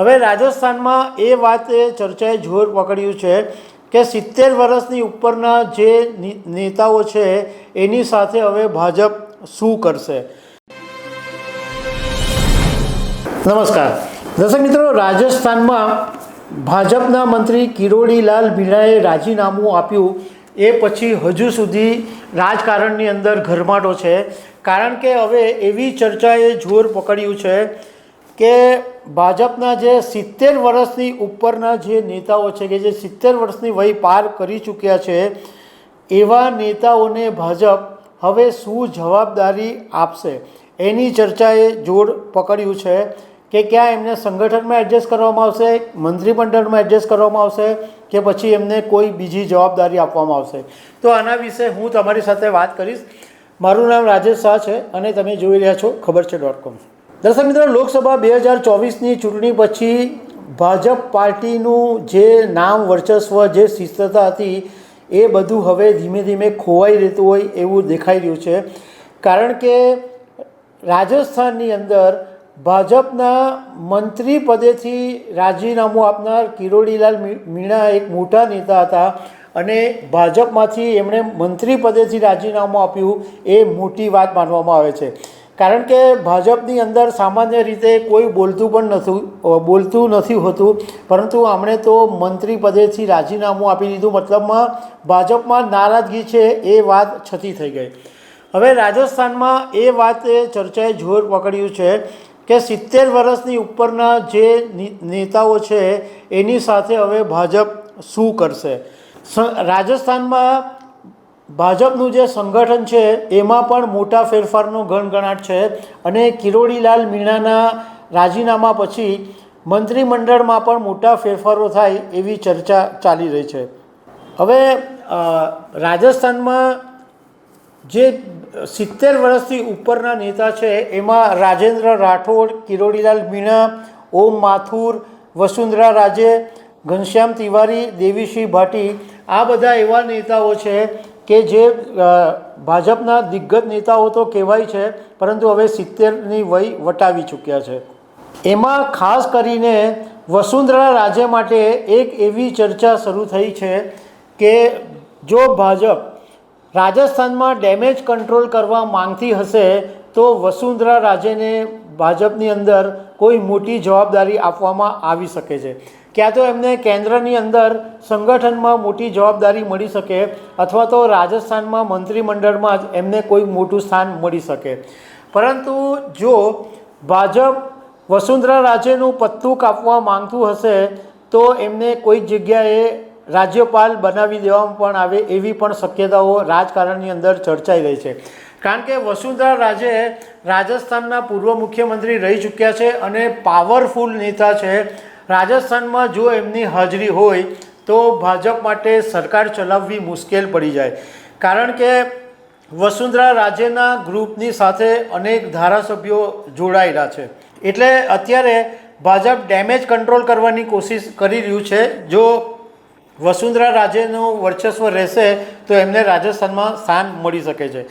હવે રાજસ્થાનમાં એ વાતે ચર્ચાએ જોર પકડ્યું છે કે સિત્તેર વર્ષની ઉપરના જે નેતાઓ છે, એની સાથે હવે ભાજપ શું કરશે? નમસ્કાર. દર્શક મિત્રો, રાજસ્થાનમાં ભાજપના મંત્રી કિરોડીલાલ મીણાએ રાજીનામું આપ્યું. એ પછી હજુ સુધી રાજકારણની અંદર ઘરમાટો છે. કારણ કે હવે એવી ચર્ચાએ જોર પકડ્યું છે કે ભાજપના જે સિત્તેર વર્ષની ઉપરના જે નેતાઓ છે કે જે સિત્તેર વર્ષની વય પાર કરી ચૂક્યા છે, એવા નેતાઓને ભાજપ હવે શું જવાબદારી આપશે? એની ચર્ચાએ જોડ પકડ્યું છે કે ક્યાં એમને સંગઠનમાં એડજસ્ટ કરવામાં આવશે, મંત્રીમંડળમાં એડજસ્ટ કરવામાં આવશે કે પછી એમને કોઈ બીજી જવાબદારી આપવામાં આવશે? તો આના વિશે હું તમારી સાથે વાત કરીશ. મારું નામ રાજેશ શાહ છે અને તમે જોઈ રહ્યા છો ખબર છે ડોટ કોમ. દર્શક મિત્રો, લોકસભા બે હજાર ચોવીસની ચૂંટણી પછી ભાજપ પાર્ટીનું જે નામ વર્ચસ્વ, જે શિસ્તતા હતી, એ બધું હવે ધીમે ધીમે ખોવાઈ રહેતું હોય એવું દેખાઈ રહ્યું છે. કારણ કે રાજસ્થાનની અંદર ભાજપના મંત્રી પદેથી રાજીનામું આપનાર કિરોડીલાલ મીણા એક મોટા નેતા હતા અને ભાજપમાંથી એમણે મંત્રી પદેથી રાજીનામું આપ્યું એ મોટી વાત માનવામાં આવે છે. કારણ કે ભાજપની અંદર સામાન્ય રીતે કોઈ બોલતું પણ નથી બોલતું નથી હોતું. પરંતુ આમણે તો મંત્રી પદેથી રાજીનામું આપી દીધું. મતલબમાં ભાજપમાં નારાજગી છે એ વાત છતી થઈ ગઈ. હવે રાજસ્થાનમાં એ વાતે ચર્ચાએ જોર પકડ્યું છે કે સિત્તેર વર્ષની ઉપરના જે નેતાઓ છે, એની સાથે હવે ભાજપ શું કરશે? રાજસ્થાનમાં ભાજપનું જે સંગઠન છે, એમાં પણ મોટા ફેરફારનો ગણગણાટ છે અને કિરોડીલાલ મીણાના રાજીનામા પછી મંત્રીમંડળમાં પણ મોટા ફેરફારો થાય એવી ચર્ચા ચાલી રહી છે. હવે રાજસ્થાનમાં જે સિત્તેર વર્ષથી ઉપરના નેતા છે, એમાં રાજેન્દ્ર રાઠોડ, કિરોડીલાલ મીણા, ઓમ માથુર, વસુંધરા રાજે, ઘનશ્યામ તિવારી, દેવીસિંહ ભાટી આ બધા એવા નેતાઓ છે કે જે ભાજપના દિગ્ગજ નેતાઓ તો કહેવાય છે, પરંતુ હવે સિત્તેરની વય વટાવી ચૂક્યા છે. એમાં ખાસ કરીને વસુંધરા રાજે માટે એક એવી ચર્ચા શરૂ થઈ છે કે જો ભાજપ રાજસ્થાનમાં ડેમેજ કંટ્રોલ કરવા માંગતી હશે, તો વસુંધરા રાજેને ભાજપની અંદર કોઈ મોટી જવાબદારી આપવામાં આવી શકે છે. ક્યાં તો એમને કેન્દ્રની અંદર સંગઠનમાં મોટી જવાબદારી મળી શકે અથવા તો રાજસ્થાનમાં મંત્રીમંડળમાં જ એમને કોઈ મોટું સ્થાન મળી શકે. પરંતુ જો ભાજપ વસુંધરા રાજેનું પત્તું કાપવા માંગતું હશે, તો એમને કોઈ જગ્યાએ રાજ્યપાલ બનાવી દેવામાં પણ આવે એવી પણ શક્યતાઓ રાજકારણની અંદર ચર્ચાઈ રહી છે. કારણ કે વસુંધરા રાજે રાજસ્થાનના પૂર્વ મુખ્યમંત્રી રહી ચૂક્યા છે અને પાવરફુલ નેતા છે રાજસ્થાનમાં જો એમની હાજરી હોય, તો ભાજપ માટે સરકાર ચલાવવી મુશ્કેલ પડી જાય. કારણ કે વસુંધરા રાજ્યના ગ્રુપની સાથે અનેક ધારાસભ્યો જોડાયેલા છે. એટલે અત્યારે ભાજપ ડેમેજ કંટ્રોલ કરવાની કોશિશ કરી રહ્યું છે. જો વસુંધરા રાજેનું વર્ચસ્વ રહેશે, તો એમને રાજસ્થાનમાં સ્થાન મળી શકે છે.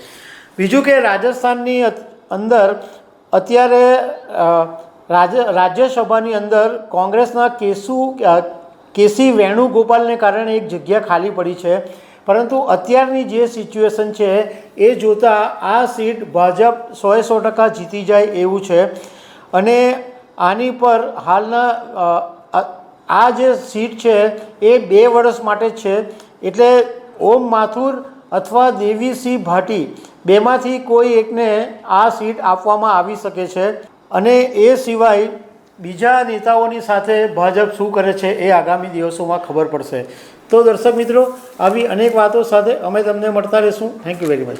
બીજું કે રાજસ્થાનની અંદર અત્યારે રાજ્ય રાજ્યસભાની અંદર કોંગ્રેસના કેસુ કેસી વેણુગોપાલને કારણે એક જગ્યા ખાલી પડી છે. પરંતુ અત્યારની જે સિચ્યુએશન છે, એ જોતાં આ સીટ ભાજપ સોએ સો ટકા જીતી જાય એવું છે. અને આની પર હાલના આ જે સીટ છે, એ બે વર્ષ માટે છે. એટલે ઓમ માથુર અથવા દેવીસિંહ ભાટી બેમાંથી કોઈ એકને આ સીટ આપવામાં આવી શકે છે. અને એ સિવાય બીજા નેતાઓની સાથે ભાજપ શું કરે છે એ આગામી દિવસોમાં ખબર પડશે. તો દર્શક મિત્રો, આવી અનેક વાતો સાથે અમે તમને મળતા રહીશું. Thank you very much